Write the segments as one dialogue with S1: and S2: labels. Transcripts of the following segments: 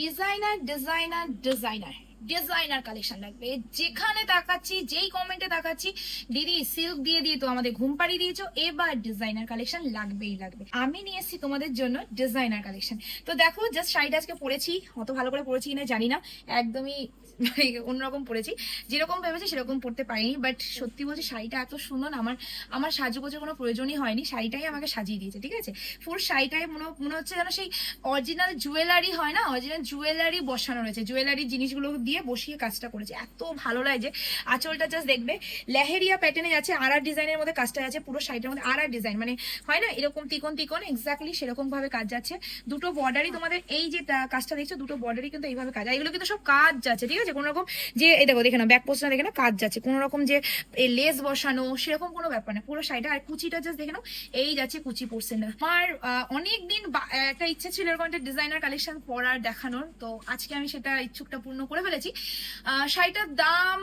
S1: Designer designer designer. Designer collection লাগবে। যেখানে তাকাচ্ছি, যেই কমেন্টে তাকাচ্ছি, দিদি সিল্ক দিয়ে দিয়ে তো আমাদের ঘুম পাড়িয়ে দিয়েছ, এবার ডিজাইনার কালেকশন লাগবেই লাগবে। আমি নিয়ে এসেছি তোমাদের জন্য ডিজাইনার কালেকশন তো দেখো জাস্ট শাড়িটা আজকে পরেছি, অত ভালো করে পরেছি কিনা জানি না, একদমই মানে অন্যরকম পরেছি। যেরকম ভেবেছি সেরকম পড়তে পারিনি বাট সত্যি বলছি শাড়িটা এত সুন্দর আমার আমার সাজুগোজের কোনো প্রয়োজনই হয়নি, শাড়িটাই আমাকে সাজিয়ে দিয়েছে, ঠিক আছে? ফুল শাড়িটাই মনে মনে হচ্ছে যেন সেই অরিজিনাল জুয়েলারি হয় না অরিজিনাল জুয়েলারি বসানো রয়েছে জুয়েলারি জিনিসগুলো দিয়ে বসিয়ে কাজটা করেছে। এত ভালো লাগছে আঁচলটা জাস্ট দেখবে লেহেরিয়া প্যাটার্নে যাচ্ছে আর আর ডিজাইনের মধ্যে কাজটা যাচ্ছে পুরো শাড়িটার মধ্যে আর আর ডিজাইন। মানে হয় না এরকম তিকন তিকন এক্স্যাক্টলি সেরকম ভাবে কাজ যাচ্ছে। দুটো বর্ডারই তোমাদের এই যে কাজটা দেখছ দুটো বর্ডারই কিন্তু এইভাবে কাজ এগুলো কিন্তু সব কাজ যাচ্ছে ঠিক আছে? কোনো রকম যে এই দেখো দেখে না ব্যাক পোস্টটা দেখে না কাজ যাচ্ছে। কোনো রকম যে লেস বসানো সেরকম কোনো ব্যাপার না পুরো শাড়িটা। আর কুচিটা জাস্ট দেখে নাও এই যাচ্ছে কুচি না আমার অনেক দিন একটা ইচ্ছে ছিল এরকম একটা ডিজাইনার কালেকশন পরার দেখানোর তো আজকে আমি সেটা ইচ্ছুকটা পূর্ণ করে ফেলেছি। শাড়িটার দাম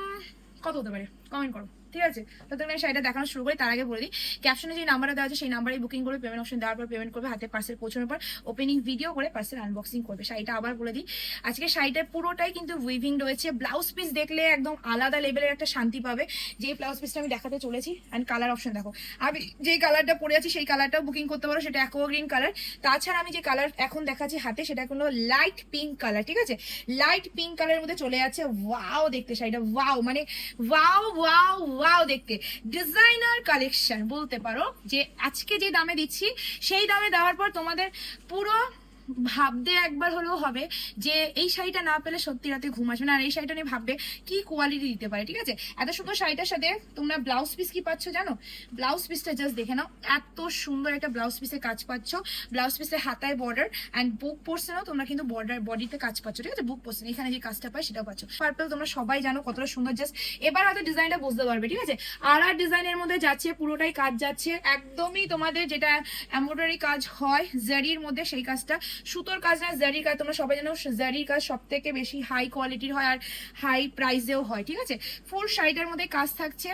S1: কত হতে পারে? কমেন্ট করো। ঠিক আছে? তো তুমি শাড়িটা দেখানো শুরু করি, তার আগে বলে দিই। ক্যাপশনে যে নাম্বারটা দেওয়া আছে, সেই নাম্বারে বুকিং করবে পেমেন্ট অপশন দেওয়ার পর পেমেন্ট করবে, হাতে পার্সেল পৌঁছানোর পর ওপেনিং ভিডিও করে পার্সেল আনবক্সিং করবে। শাড়িটা আবার বলে দিই। আজকে শাড়িটার পুরোটাই কিন্তু উইভিং রয়েছে। ব্লাউজ পিস দেখলে একদম আলাদা লেভেলের একটা শান্তি পাবে। যে ব্লাউজ পিসটা আমি দেখাতে চলেছি অ্যান্ড কালার অপশন দেখো। আমি যে কালারটা পরে আছি, সেই কালারটাও বুকিং করতে পারো, সেটা অ্যাকোয়া গ্রিন কালার তাছাড়া আমি যে কালার এখন দেখাচ্ছি হাতে, সেটা কোনো লাইট পিঙ্ক কালার ঠিক আছে? লাইট পিঙ্ক কালারের মধ্যে চলে যাচ্ছে। ওয়াও দেখতে শাড়িটা ওয়াও মানে ওয়াও ওয়াও ওয়াও দেখতে। ডিজাইনার কালেকশন বলতে পারো, যে আজকে যে দামে দিচ্ছি, সেই দামে দেওয়ার পর তোমাদের পুরো ভাবতে একবার হলেও হবে যে এই শাড়িটা না পেলে সত্যি রাতে ঘুম আসবে না। আর এই শাড়িটা নিয়ে ভাববে কি কোয়ালিটি দিতে পারে, ঠিক আছে? এত সুন্দর শাড়িটার সাথে তোমরা ব্লাউজ পিস কি পাচ্ছ জানো? ব্লাউজ পিসটা জাস্ট দেখে নাও। এত সুন্দর একটা ব্লাউজ পিসে কাজ পাচ্ছ। ব্লাউজ পিসের হাতায় বর্ডার অ্যান্ড বুক পোর্শনেও তোমরা কিন্তু বর্ডার বডিতে কাজ পাচ্ছ, ঠিক আছে? বুক পোর্শন এখানে যে কাজটা পাই সেটাও পাচ্ছ। পার্পল তোমরা সবাই জানো কতটা সুন্দর। জাস্ট এবার হয়তো ডিজাইনটা বুঝতে পারবে, ঠিক আছে? আর আর ডিজাইনের মধ্যে যাচ্ছে, পুরোটাই কাজ যাচ্ছে। একদমই তোমাদের যেটা এমব্রয়ডারি কাজ হয় জারির মধ্যে সেই কাজটা সুতোর কাজ না জারির কাজ তোমরা সবাই জানো জারির কাজ সব থেকে বেশি হাই কোয়ালিটির হয় আর হাই প্রাইসেও হয়, ঠিক আছে? ফুল শাড়িটার মধ্যে কাজ থাকছে।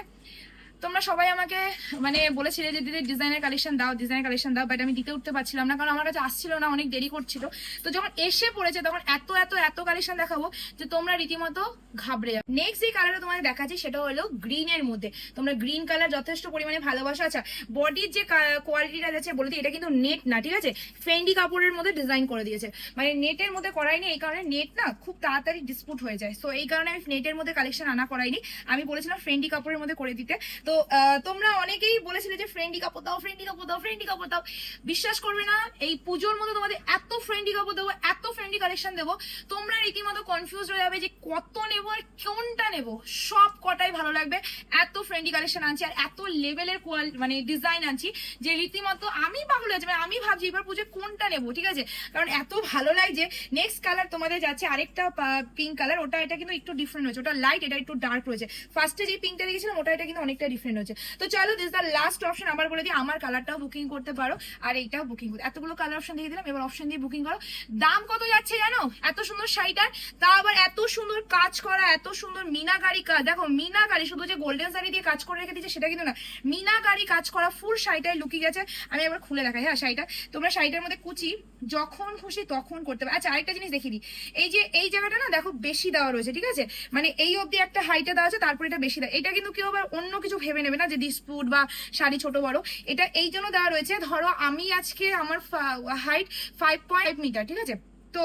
S1: তোমরা সবাই আমাকে মানে বলেছিলে যে দিদি ডিজাইনের কালেকশন দাও ডিজাইনের কালেকশন দাও বাট আমি দিতে উঠতে পারছিলাম না, কারণ আমার কাছে আসছিল না, অনেক দেরি করছিল। তো যখন এসে পড়েছে, তখন এত এত এত কালেকশন দেখাবো যে তোমরা রীতিমতো ঘাবড়ে যাবে। নেক্সট যে কালারটা তোমাদের দেখাচ্ছি, সেটা হলো গ্রিনের মধ্যে। তোমরা গ্রিন কালার যথেষ্ট পরিমাণে ভালোবাসা। আচ্ছা বডির যে কোয়ালিটিটা যাচ্ছে, বলে দিই, এটা কিন্তু নেট না, ঠিক আছে? ফেন্ডি কাপড়ের মধ্যে ডিজাইন করে দিয়েছে। মানে নেটের মধ্যে করাইনি এই কারণে নেট না খুব তাড়াতাড়ি ডিসপুট হয়ে যায়। সো এই কারণে আমি নেটের মধ্যে কালেকশন আনা করাইনি। আমি বলেছিলাম ফ্রেন্ডি কাপড়ের মধ্যে করে দিতে। তো তোমরা অনেকেই বলেছিলে যে, ফ্রেন্ডি কাপড় দাও, ফ্রেন্ডি কাপড় দাও, ফ্রেন্ডি কাপড় দাও। বিশ্বাস করবে না, এই পুজোর মধ্যে তোমাদের এত ফ্রেন্ডি কাপড় দেবো, এত ফ্রেন্ডি কালেকশন দেবো, তোমরা রীতিমতো কনফিউজ হয়ে যাবে যে, কত নেব আর কোনটা নেব? সব কটাই ভালো লাগবে। এত ফ্রেন্ডি কালেকশন আনছি আর এত লেভেলের কোয়াল মানে ডিজাইন আনছি যে, রীতিমতো আমি পাগল হয়ে মানে আমি ভাবছি এবার পুজো কোনটা নেব, ঠিক আছে? কারণ এত ভালো লাগছে নেক্সট কালার তোমাদের যাচ্ছে আরেকটা পিঙ্ক কালার ওটা এটা কিন্তু একটু ডিফারেন্ট হয়েছে, ওটা লাইট এটা একটু ডার্ক রয়েছে। ফার্স্টে যে পিঙ্কটা দেখেছিলাম, ওটা এটা কিন্তু অনেকটা ডিফারেন্ট হয়েছে তো চলো দিস দ্য লাস্ট অপশন আবার বলে দিই, আমার কালারটাও বুকিং করতে পারো, আর এইটাও বুকিং করতে এতগুলো কালার অপশন দিয়ে দিলাম, এবার অপশন দিয়ে বুকিং করো। দাম কত যাচ্ছে জানো? এত সুন্দর শাড়িটার তা আবার এত সুন্দর কাজ করা, এত সুন্দর মিনাকারি কাজ। দেখো, মিনাকারি, শুধু যে গোল্ডেন শাড়ি দিয়ে কাজ করে রেখে দিয়েছে সেটা কিন্তু না। মিনাকারি কাজ করা ফুল শাড়িটায় লুকিয়ে গেছে। আমি একবার খুলে দেখাই হ্যাঁ শাড়িটা। তোমরা শাড়িটার মধ্যে কুচি, যখন খুশি তখন করতে পারো। আচ্ছা আরেকটা জিনিস দেখিয়ে দিই। এই যে, এই জায়গাটা না, দেখো, বেশি দেওয়া রয়েছে, ঠিক আছে? মানে এই অবধি একটা হাইটা দেওয়া আছে, তারপরে এটা বেশি দেওয়া। এটা কিন্তু কেউ আবার অন্য কিছু ভেবে নেবে না যে ডিসপুট বা শাড়ি ছোট বড়। এটা এই জন্য দেওয়া রয়েছে, ধরো আমি আজকে আমার হাইট ফাইভ পয়েন্ট মিটার ঠিক আছে? তো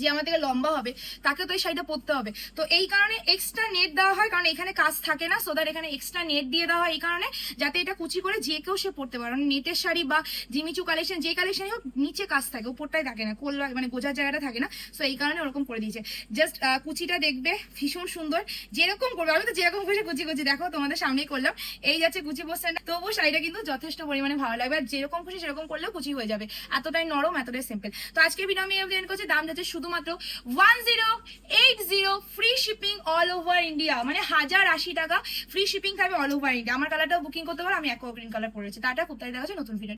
S1: যে আমার থেকে লম্বা হবে তাকে তো এই শাড়িটা পরতে হবে। তো এই কারণে এক্সট্রা নেট দেওয়া হয়, কারণ এখানে কাজ থাকে না সো দ্যাট এখানে এক্সট্রা নেট দিয়ে দেওয়া হয় এই কারণে, যাতে এটা কুচি করে যে কেউ সে পড়তে পারে। নেটের শাড়ি বা জিমিচু কালেকশন যে কালেকশন হোক, নিচে কাজ থাকে, উপরটাই থাকে না, কোল মানে গোজার জায়গাটা থাকে না সো এই কারণে ওরকম করে দিয়েছে। জাস্ট কুচিটা দেখবে, ভীষণ সুন্দর। যেরকম করবে, আমি তো যেরকম খুশি কুচি কুচি, দেখো তোমাদের সামনেই করলাম। এই যাচ্ছে কুচি পোস্টার তবুও শাড়িটা কিন্তু যথেষ্ট পরিমাণে ভালো লাগবে, আর যেরকম খুশি সেরকম করলেও কুচি হয়ে যাবে। এতটাই নরম, এতটাই সিম্পল তো আজকে ভিডিও আমি করছি, দাম যাচ্ছে শুধুমাত্র one zero eight zero free shipping all over India মানে হাজার আশি টাকা ফ্রি শিপিং থাকবে অল ওভার ইন্ডিয়া আমার কালারটাও বুকিং করতে পারো, আমি অ্যাকোয়া গ্রিন কালার পরেছি তাটা কোথায় দেখা নতুন ভিডিও